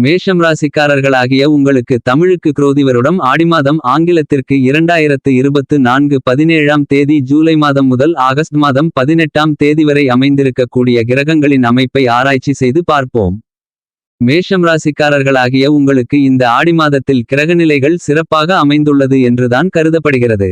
மேஷம் ராசிக்காரர்களாகிய உங்களுக்கு தமிழுக்கு குரோதி வருடம் ஆடி மாதம் ஆங்கிலத்திற்கு இரண்டாயிரத்து இருபத்து நான்கு பதினேழாம் தேதி ஜூலை மாதம் முதல் ஆகஸ்ட் மாதம் பதினெட்டாம் தேதி வரை அமைந்திருக்கக்கூடிய கிரகங்களின் அமைப்பை ஆராய்ச்சி செய்து பார்ப்போம். மேஷம் ராசிக்காரர்களாகிய உங்களுக்கு இந்த ஆடி மாதத்தில் கிரகநிலைகள் சிறப்பாக அமைந்துள்ளது என்றுதான் கருதப்படுகிறது.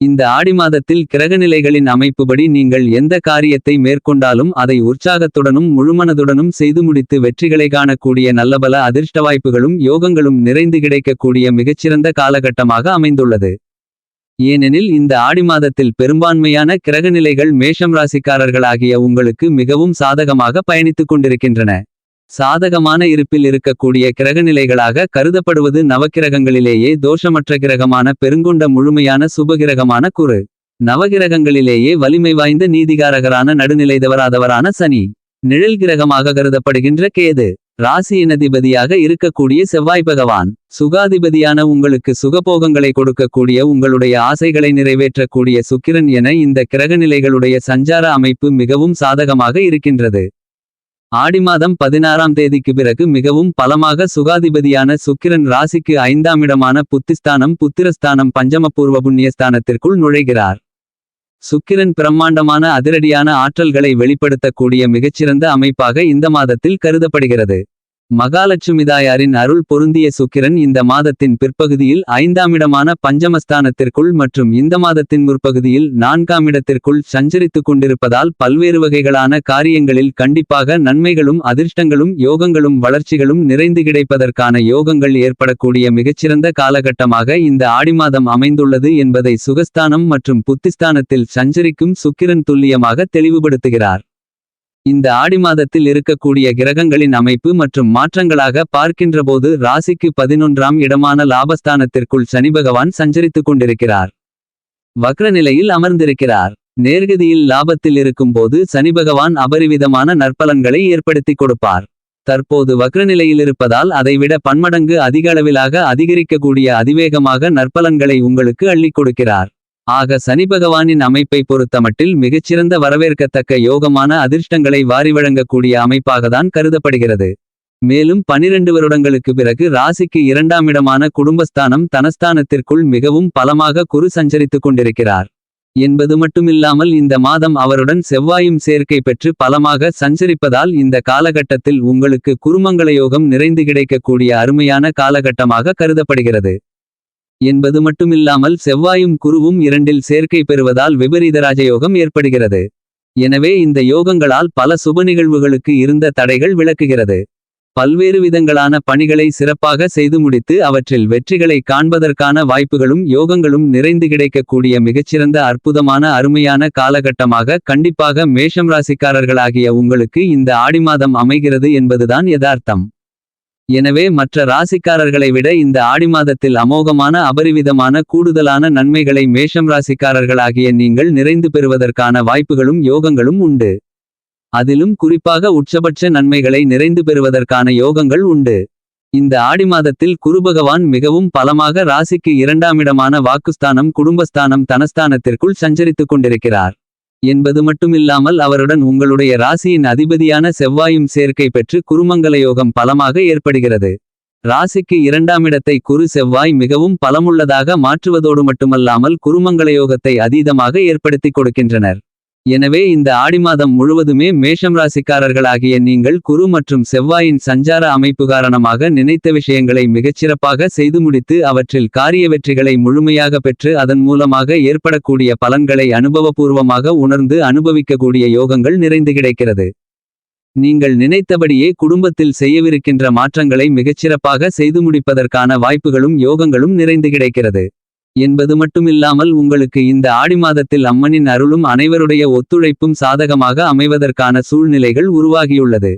இந்த ஆடி மாதத்தில் கிரகநிலைகளின் அமைப்புபடி நீங்கள் எந்த காரியத்தை மேற்கொண்டாலும் அதை உற்சாகத்துடனும் முழுமனதுடனும் செய்து முடித்து வெற்றிகளை காணக்கூடிய நல்லபல அதிர்ஷ்ட வாய்ப்புகளும் யோகங்களும் நிறைந்து கிடைக்கக்கூடிய மிகச்சிறந்த காலகட்டமாக அமைந்துள்ளது. ஏனெனில் இந்த ஆடி மாதத்தில் பெரும்பான்மையான கிரகநிலைகள் மேஷம் ராசிக்காரர்களாகிய உங்களுக்கு மிகவும் சாதகமாக பயணித்துக் கொண்டிருக்கின்றன. சாதகமான இருப்பில் இருக்கக்கூடிய கிரகநிலைகளாக கருதப்படுவது நவக்கிரகங்களிலேயே தோஷமற்ற கிரகமான பெருங்கொண்ட முழுமையான சுபகிரகமான குரு. நவகிரகங்களிலேயே வலிமை வாய்ந்த நீதிகாரகரான நடுநிலைதவராதவரான சனி. நிழல் கிரகமாக கருதப்படுகின்ற கேது. ராசியினதிபதியாக இருக்கக்கூடிய செவ்வாய் பகவான். சுகாதிபதியான உங்களுக்கு சுகபோகங்களை கொடுக்கக்கூடிய உங்களுடைய ஆசைகளை நிறைவேற்றக்கூடிய சுக்கிரன் என இந்த கிரகநிலைகளுடைய சஞ்சார அமைப்பு மிகவும் சாதகமாக இருக்கின்றது. ஆடி மாதம் பதினாறாம் தேதிக்கு பிறகு மிகவும் பலமாக சுகாதிபதியான சுக்கிரன் ராசிக்கு ஐந்தாம் இடமான புத்திஸ்தானம் புத்திரஸ்தானம் பஞ்சமபூர்வ புண்ணியஸ்தானத்திற்குள் நுழைகிறார். சுக்கிரன் பிரம்மாண்டமான அதிரடியான ஆற்றல்களை வெளிப்படுத்தக்கூடிய மிகச்சிறந்த அமைப்பாக இந்த மாதத்தில் கருதப்படுகிறது. மகாலட்சுமிதாயாரின் அருள் பொருந்திய சுக்கிரன் இந்த மாதத்தின் பிற்பகுதியில் ஐந்தாமிடமான பஞ்சமஸ்தானத்திற்குள் மற்றும் இந்த மாதத்தின் முற்பகுதியில் நான்காமிடத்திற்குள் சஞ்சரித்துக் கொண்டிருப்பதால் பல்வேறு வகைகளான காரியங்களில் கண்டிப்பாக நன்மைகளும் அதிர்ஷ்டங்களும் யோகங்களும் வளர்ச்சிகளும் நிறைந்து கிடைப்பதற்கான யோகங்கள் ஏற்படக்கூடிய மிகச்சிறந்த காலகட்டமாக இந்த ஆடி மாதம் அமைந்துள்ளது என்பதை சுகஸ்தானம் மற்றும் புத்திஸ்தானத்தில் சஞ்சரிக்கும் சுக்கிரன் துல்லியமாக தெளிவுபடுத்துகிறார். இந்த ஆடி மாதத்தில் இருக்கக்கூடிய கிரகங்களின் அமைப்பு மற்றும் மாற்றங்களாக பார்க்கின்றபோது ராசிக்கு பதினொன்றாம் இடமான லாபஸ்தானத்திற்குள் சனி பகவான் சஞ்சரித்துக் கொண்டிருக்கிறார். வக்ர நிலையில் அமர்ந்திருக்கிறார். நேர்கதியில் லாபத்தில் இருக்கும்போது சனி பகவான் அபரிவிதமான நற்பலன்களை ஏற்படுத்திக் கொடுப்பார். தற்போது வக்ரநிலையில் இருப்பதால் அதைவிட பன்மடங்கு அதிக அளவிலாக அதிகரிக்கக்கூடிய அதிவேகமாக நற்பலன்களை உங்களுக்கு அள்ளிக் கொடுக்கிறார். ஆக சனி பகவானின் அமைப்பை பொறுத்தமட்டில் மிகச்சிறந்த வரவேற்கத்தக்க யோகமான அதிர்ஷ்டங்களை வாரி வழங்கக்கூடிய அமைப்பாகத்தான் கருதப்படுகிறது. மேலும் பனிரெண்டு வருடங்களுக்கு பிறகு ராசிக்கு இரண்டாம் இடமான குடும்பஸ்தானம் தனஸ்தானத்திற்குள் மிகவும் பலமாக குரு சஞ்சரித்துக் கொண்டிருக்கிறார். என்பது மட்டுமில்லாமல் இந்த மாதம் அவருடன் செவ்வாயும் சேர்க்கை பெற்று பலமாக சஞ்சரிப்பதால் இந்த காலகட்டத்தில் உங்களுக்கு குருமங்கள யோகம் நிறைந்து கிடைக்கக்கூடிய அருமையான காலகட்டமாக கருதப்படுகிறது. என்பது மட்டுமில்லாமல் செவ்வாயும் குருவும் இரண்டில் சேர்க்கை பெறுவதால் விபரீத ராஜயோகம் ஏற்படுகிறது. எனவே இந்த யோகங்களால் பல சுப நிகழ்வுகளுக்கு இருந்த தடைகள் விளக்குகிறது. பல்வேறு விதங்களான பணிகளை சிறப்பாக செய்து முடித்து அவற்றில் வெற்றிகளை காண்பதற்கான வாய்ப்புகளும் யோகங்களும் நிறைந்து கிடைக்கக்கூடிய மிகச்சிறந்த அற்புதமான அருமையான காலகட்டமாக கண்டிப்பாக மேஷம் ராசிக்காரர்களாகிய உங்களுக்கு இந்த ஆடி மாதம் அமைகிறது என்பதுதான் யதார்த்தம். எனவே மற்ற ராசிக்காரர்களை விட இந்த ஆடி மாதத்தில் அமோகமான அபரிவிதமான கூடுதலான நன்மைகளை மேஷம் ராசிக்காரர்களாகிய நீங்கள் நிறைந்து பெறுவதற்கான வாய்ப்புகளும் யோகங்களும் உண்டு. அதிலும் குறிப்பாக உச்சபட்ச நன்மைகளை நிறைந்து பெறுவதற்கான யோகங்கள் உண்டு. இந்த ஆடி மாதத்தில் குருபகவான் மிகவும் பலமாக ராசிக்கு இரண்டாமிடமான வாக்குஸ்தானம் குடும்பஸ்தானம் தனஸ்தானத்திற்குள் சஞ்சரித்துக் கொண்டிருக்கிறார். என்பது மட்டுமில்லாமல் அவருடன் உங்களுடைய ராசியின் அதிபதியான செவ்வாயும் சேர்க்கை பெற்று குருமங்கல யோகம் பலமாக ஏற்படுகிறது. ராசிக்கு இரண்டாமிடத்தை குரு செவ்வாய் மிகவும் பலமுள்ளதாக மாற்றுவதோடு மட்டுமல்லாமல் குருமங்கல யோகத்தை அதீதமாக ஏற்படுத்திக் கொடுக்கின்றனர். எனவே இந்த ஆடி மாதம் முழுவதுமே மேஷம் ராசிக்காரர்களாகிய நீங்கள் குரு மற்றும் செவ்வாயின் சஞ்சார அமைப்பு காரணமாக நினைத்த விஷயங்களை மிகச்சிறப்பாக செய்து முடித்து அவற்றில் காரிய வெற்றிகளை முழுமையாக பெற்று அதன் மூலமாக ஏற்படக்கூடிய பலன்களை அனுபவபூர்வமாக உணர்ந்து அனுபவிக்கக்கூடிய யோகங்கள் நிறைந்து கிடைக்கிறது. நீங்கள் நினைத்தபடியே குடும்பத்தில் செய்யவிருக்கின்ற மாற்றங்களை மிகச்சிறப்பாக செய்து முடிப்பதற்கான வாய்ப்புகளும் யோகங்களும் நிறைந்து கிடைக்கிறது. என்பது மட்டுமில்லாமல் உங்களுக்கு இந்த ஆடி மாதத்தில் அம்மனின் அருளும் அனைவருடைய ஒத்துழைப்பும் சாதகமாக அமைவதற்கான சூழ்நிலைகள் உருவாகியுள்ளது.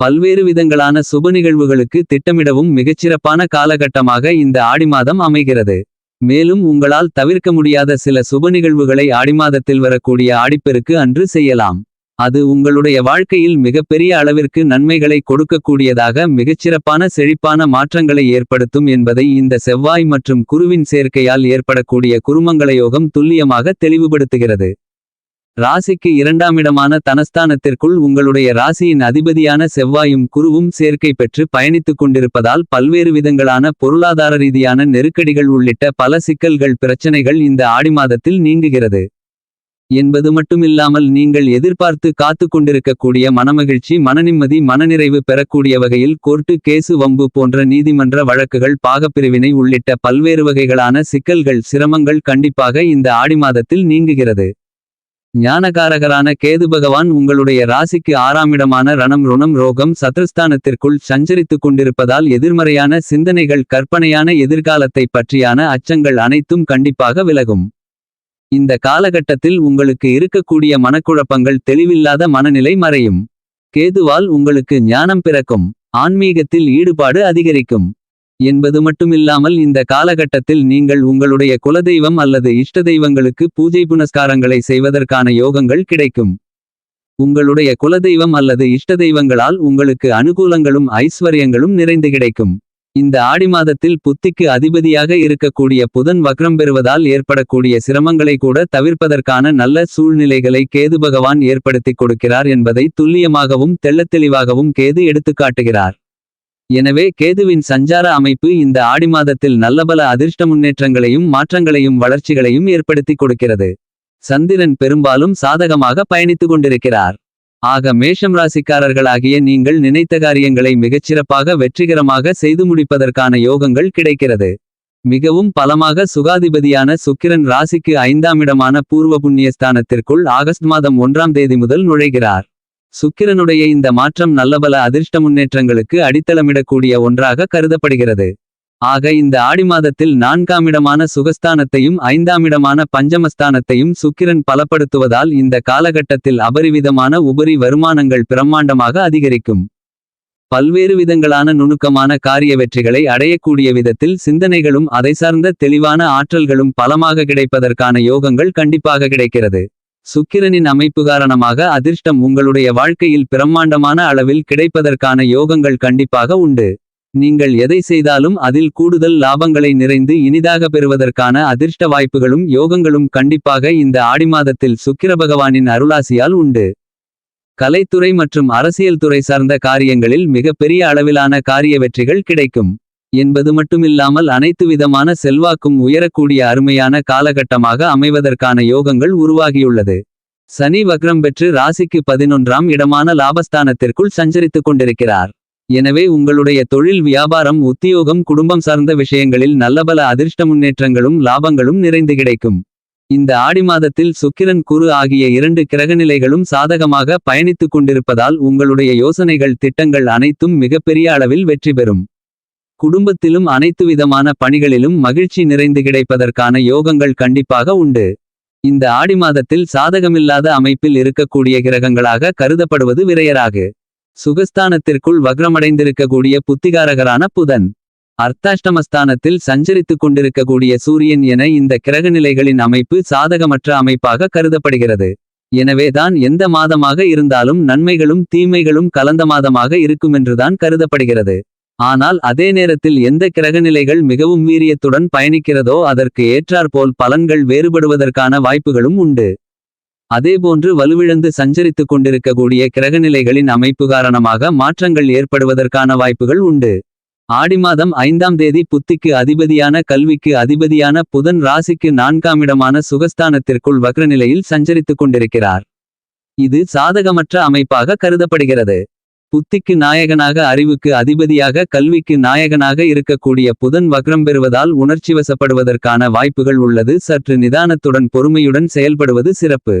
பல்வேறு விதங்களான சுப நிகழ்வுகளுக்கு திட்டமிடவும் மிகச்சிறப்பான காலகட்டமாக இந்த ஆடி மாதம் அமைகிறது. மேலும் உங்களால் தவிர்க்க முடியாத சில சுப நிகழ்வுகளை ஆடி மாதத்தில் வரக்கூடிய ஆடிப்பெருக்கு அன்று செய்யலாம். அது உங்களுடைய வாழ்க்கையில் மிகப்பெரிய அளவிற்கு நன்மைகளை கொடுக்கக்கூடியதாக மிகச்சிறப்பான செழிப்பான மாற்றங்களை ஏற்படுத்தும் என்பதை இந்த செவ்வாய் மற்றும் குருவின் சேர்க்கையால் ஏற்படக்கூடிய குருமங்களயோகம் துல்லியமாக தெளிவுபடுத்துகிறது. ராசிக்கு இரண்டாமிடமான தனஸ்தானத்திற்குள் உங்களுடைய ராசியின் அதிபதியான செவ்வாயும் குருவும் சேர்க்கை பெற்று பயணித்துக் கொண்டிருப்பதால் பல்வேறு விதங்களான பொருளாதார ரீதியான நெருக்கடிகள் உள்ளிட்ட பல சிக்கல்கள் பிரச்சனைகள் இந்த ஆடி மாதத்தில் நீங்குகிறது. என்பது மட்டுமில்லாமல் நீங்கள் எதிர்பார்த்து காத்து கொண்டிருக்கக்கூடிய மனமகிழ்ச்சி மனநிம்மதி மனநிறைவு பெறக்கூடிய வகையில் கோர்ட்டு கேசு வம்பு போன்ற நீதிமன்ற வழக்குகள் பாகப்பிரிவினை உள்ளிட்ட பல்வேறு வகைகளான சிக்கல்கள் சிரமங்கள் கண்டிப்பாக இந்த ஆடி மாதத்தில் நீங்குகிறது. ஞானகாரகரான கேது பகவான் உங்களுடைய ராசிக்கு ஆறாமிடமான ரணம் ருணம் ரோகம் சத்ருஸ்தானத்திற்குள் சஞ்சரித்துக் கொண்டிருப்பதால் எதிர்மறையான சிந்தனைகள் கற்பனையான எதிர்காலத்தை பற்றியான அச்சங்கள் அனைத்தும் கண்டிப்பாக விலகும். இந்த காலகட்டத்தில் உங்களுக்கு இருக்கக்கூடிய மனக்குழப்பங்கள் தெளிவில்லாத மனநிலை மறையும். கேதுவால் உங்களுக்கு ஞானம் பிறக்கும் ஆன்மீகத்தில் ஈடுபாடு அதிகரிக்கும். என்பது மட்டுமில்லாமல் இந்த காலகட்டத்தில் நீங்கள் உங்களுடைய குலதெய்வம் அல்லது இஷ்ட தெய்வங்களுக்கு பூஜை புனஸ்காரங்களை செய்வதற்கான யோகங்கள் கிடைக்கும். உங்களுடைய குலதெய்வம் அல்லது இஷ்ட தெய்வங்களால் உங்களுக்கு அனுகூலங்களும் ஐஸ்வர்யங்களும் நிறைந்து கிடைக்கும். இந்த ஆடி மாதத்தில் புத்திக்கு அதிபதியாக இருக்கக்கூடிய புதன் வக்ரம் பெறுவதால் ஏற்படக்கூடிய சிரமங்களை கூட தவிர்ப்பதற்கான நல்ல சூழ்நிலைகளை கேது பகவான் ஏற்படுத்திக் கொடுக்கிறார் என்பதை துல்லியமாகவும் தெள்ளத்தெளிவாகவும் கேது எடுத்துக்காட்டுகிறார் எனவே கேதுவின் சஞ்சார அமைப்பு இந்த ஆடி மாதத்தில் நல்லபல அதிர்ஷ்ட முன்னேற்றங்களையும் மாற்றங்களையும் வளர்ச்சிகளையும் ஏற்படுத்திக் கொடுக்கிறது. சந்திரன் பெரும்பாலும் சாதகமாக பயணித்துக் கொண்டிருக்கிறார். ஆக மேஷம் ராசிக்காரர்களாகிய நீங்கள் நினைத்த காரியங்களை மிகச்சிறப்பாக வெற்றிகரமாக செய்து முடிப்பதற்கான யோகங்கள் கிடைக்கிறது. மிகவும் பலமாக சுகாதிபதியான சுக்கிரன் ராசிக்கு ஐந்தாம் இடமான பூர்வ புண்ணியஸ்தானத்திற்குள் ஆகஸ்ட் மாதம் ஒன்றாம் தேதி முதல் நுழைகிறார். சுக்கிரனுடைய இந்த மாற்றம் நல்லபல அதிர்ஷ்ட முன்னேற்றங்களுக்கு அடித்தளமிடக்கூடிய ஒன்றாக கருதப்படுகிறது. ஆக இந்த ஆடி மாதத்தில் நான்காமிடமான சுகஸ்தானத்தையும் ஐந்தாமிடமான பஞ்சமஸ்தானத்தையும் சுக்கிரன் பலப்படுத்துவதால் இந்த காலகட்டத்தில் அபரிவிதமான உபரி வருமானங்கள் பிரம்மாண்டமாக அதிகரிக்கும். பல்வேறு விதங்களான நுணுக்கமான காரிய வெற்றிகளை அடையக்கூடிய விதத்தில் சிந்தனைகளும் அதை சார்ந்த தெளிவான ஆற்றல்களும் பலமாக கிடைப்பதற்கான யோகங்கள் கண்டிப்பாக கிடைக்கிறது. சுக்கிரனின் அமைப்பு காரணமாக அதிர்ஷ்டம் உங்களுடைய வாழ்க்கையில் பிரம்மாண்டமான அளவில் கிடைப்பதற்கான யோகங்கள் கண்டிப்பாக உண்டு. நீங்கள் எதை செய்தாலும் அதில் கூடுதல் லாபங்களை நிறைந்து இனிதாக பெறுவதற்கான அதிர்ஷ்ட வாய்ப்புகளும் யோகங்களும் கண்டிப்பாக இந்த ஆடி மாதத்தில் சுக்கிர பகவானின் அருளாசியால் உண்டு. கலைத்துறை மற்றும் அரசியல் துறை சார்ந்த காரியங்களில் மிகப்பெரிய அளவிலான காரிய வெற்றிகள் கிடைக்கும். என்பது மட்டுமில்லாமல் அனைத்து விதமான செல்வாக்கும் உயரக்கூடிய அருமையான காலகட்டமாக அமைவதற்கான யோகங்கள் உருவாகியுள்ளது. சனி வக்ரம் பெற்று ராசிக்கு பதினொன்றாம் இடமான லாபஸ்தானத்திற்குள் சஞ்சரித்துக் கொண்டிருக்கிறார். எனவே உங்களுடைய தொழில் வியாபாரம் உத்தியோகம் குடும்பம் சார்ந்த விஷயங்களில் நல்லபல அதிர்ஷ்ட முன்னேற்றங்களும் லாபங்களும் நிறைந்து கிடைக்கும். இந்த ஆடி மாதத்தில் சுக்கிரன் குரு ஆகிய இரண்டு கிரகநிலைகளும் சாதகமாக பயணித்துக் கொண்டிருப்பதால் உங்களுடைய யோசனைகள் திட்டங்கள் அனைத்தும் மிகப்பெரிய அளவில் வெற்றி பெறும். குடும்பத்திலும் அனைத்து விதமான பணிகளிலும் மகிழ்ச்சி நிறைந்து கிடைப்பதற்கான யோகங்கள் கண்டிப்பாக உண்டு. இந்த ஆடி மாதத்தில் சாதகமில்லாத அமைப்பில் இருக்கக்கூடிய கிரகங்களாக கருதப்படுவது விரையராகு. சுகஸ்தானத்திற்குள் வக்ரமடைந்திருக்கக்கூடிய புத்திகாரகரான புதன். அர்த்தாஷ்டமஸ்தானத்தில் சஞ்சரித்துக் கொண்டிருக்கக்கூடிய சூரியன் என இந்த கிரகநிலைகளின் அமைப்பு சாதகமற்ற அமைப்பாக கருதப்படுகிறது. எனவேதான் எந்த மாதமாக இருந்தாலும் நன்மைகளும் தீமைகளும் கலந்த மாதமாக இருக்குமென்றுதான் கருதப்படுகிறது. ஆனால் அதே நேரத்தில் எந்த கிரகநிலைகள் மிகவும் வீரியத்துடன் பயணிக்கிறதோ அதற்கு ஏற்றாற்போல் பலன்கள் வேறுபடுவதற்கான வாய்ப்புகளும் உண்டு. அதேபோன்று வலுவிழந்து சஞ்சரித்துக் கொண்டிருக்கக்கூடிய கிரகநிலைகளின் அமைப்பு காரணமாக மாற்றங்கள் ஏற்படுவதற்கான வாய்ப்புகள் உண்டு. ஆடி மாதம் ஐந்தாம் தேதி புத்திக்கு அதிபதியான கல்விக்கு அதிபதியான புதன் ராசிக்கு நான்காமிடமான சுகஸ்தானத்திற்குள் வக்ரநிலையில் சஞ்சரித்துக் கொண்டிருக்கிறார். இது சாதகமற்ற அமைப்பாக கருதப்படுகிறது. புத்திக்கு நாயகனாக அறிவுக்கு அதிபதியாக கல்விக்கு நாயகனாக இருக்கக்கூடிய புதன் வக்ரம் பெறுவதால் உணர்ச்சிவசப்படுவதற்கான வாய்ப்புகள் உள்ளது. சற்று நிதானத்துடன் பொறுமையுடன் செயல்படுவது சிறப்பு.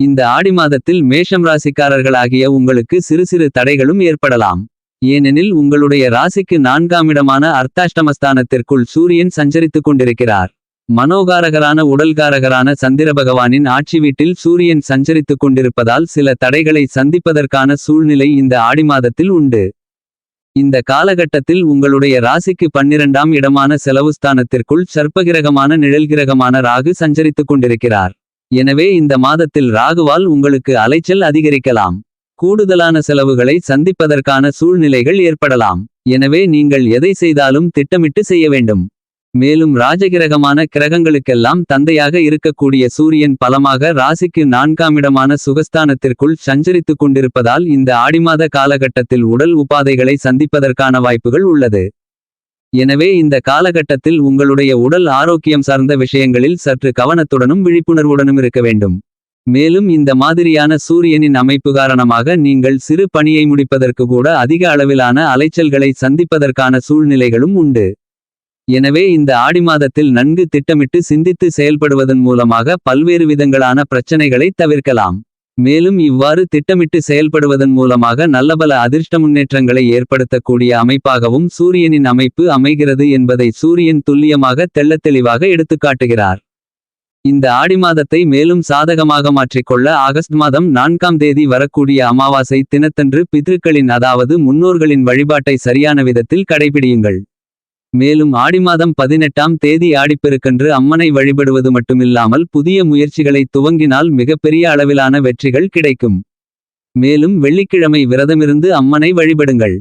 இந்த ஆடி மாதத்தில் மேஷம் ராசிக்காரர்களாகிய உங்களுக்கு சிறு சிறு தடைகளும் ஏற்படலாம். ஏனெனில் உங்களுடைய ராசிக்கு நான்காமிடமான அர்த்தாஷ்டமஸ்தானத்திற்குள் சூரியன் சஞ்சரித்துக் கொண்டிருக்கிறார். மனோகாரகரான உடல்காரகரான சந்திர பகவானின் ஆட்சி வீட்டில் சூரியன் சஞ்சரித்துக் கொண்டிருப்பதால் சில தடைகளை சந்திப்பதற்கான சூழ்நிலை இந்த ஆடி மாதத்தில் உண்டு. இந்த காலகட்டத்தில் உங்களுடைய ராசிக்கு பன்னிரண்டாம் இடமான செலவுஸ்தானத்திற்குள் சர்ப்பகிரகமான நிழல்கிரகமான ராகு சஞ்சரித்துக் கொண்டிருக்கிறார். எனவே இந்த மாதத்தில் ராகுவால் உங்களுக்கு அலைச்சல் அதிகரிக்கலாம். கூடுதலான செலவுகளை சந்திப்பதற்கான சூழ்நிலைகள் ஏற்படலாம். எனவே நீங்கள் எதை செய்தாலும் திட்டமிட்டு செய்ய வேண்டும். மேலும் ராஜகிரகமான கிரகங்களுக்கெல்லாம் தந்தையாக இருக்கக்கூடிய சூரியன் பலமாக ராசிக்கு நான்காமிடமான சுகஸ்தானத்திற்குள் சஞ்சரித்துக் கொண்டிருப்பதால் இந்த ஆடிமாத காலகட்டத்தில் உடல் உபாதைகளை சந்திப்பதற்கான வாய்ப்புகள் உள்ளது. எனவே இந்த காலகட்டத்தில் உங்களுடைய உடல் ஆரோக்கியம் சார்ந்த விஷயங்களில் சற்று கவனத்துடனும் விழிப்புணர்வுடனும் இருக்க வேண்டும். மேலும் இந்த மாதிரியான சூரியனின் அமைப்பு காரணமாக நீங்கள் சிறு பணியை முடிப்பதற்கு கூட அதிக அளவிலான அலைச்சல்களை சந்திப்பதற்கான சூழ்நிலைகளும் உண்டு. எனவே இந்த ஆடி மாதத்தில் நன்கு திட்டமிட்டு சிந்தித்து செயல்படுவதன் மூலமாக பல்வேறு விதங்களான பிரச்சனைகளை தவிர்க்கலாம். மேலும் இவ்வாறு திட்டமிட்டு செயல்படுவதன் மூலமாக நல்லபல அதிர்ஷ்ட முன்னேற்றங்களை ஏற்படுத்தக்கூடிய அமைப்பாகவும் சூரியனின் அமைப்பு அமைகிறது என்பதை சூரியன் துல்லியமாக தெள்ளத்தெளிவாக எடுத்துக்காட்டுகிறார் இந்த ஆடி மாதத்தை மேலும் சாதகமாக மாற்றிக்கொள்ள ஆகஸ்ட் மாதம் நான்காம் தேதி வரக்கூடிய அமாவாசை தினத்தன்று பித்ருக்களின் அதாவது முன்னோர்களின் வழிபாட்டை சரியான விதத்தில் கடைபிடியுங்கள். மேலும் ஆடி மாதம் பதினெட்டாம் தேதி ஆடிப்பெருக்கன்று அம்மனை வழிபடுவது மட்டுமில்லாமல் புதிய முயற்சிகளை துவங்கினால் மிகப்பெரிய அளவிலான வெற்றிகள் கிடைக்கும். மேலும் வெள்ளிக்கிழமை விரதமிருந்து அம்மனை வழிபடுங்கள்.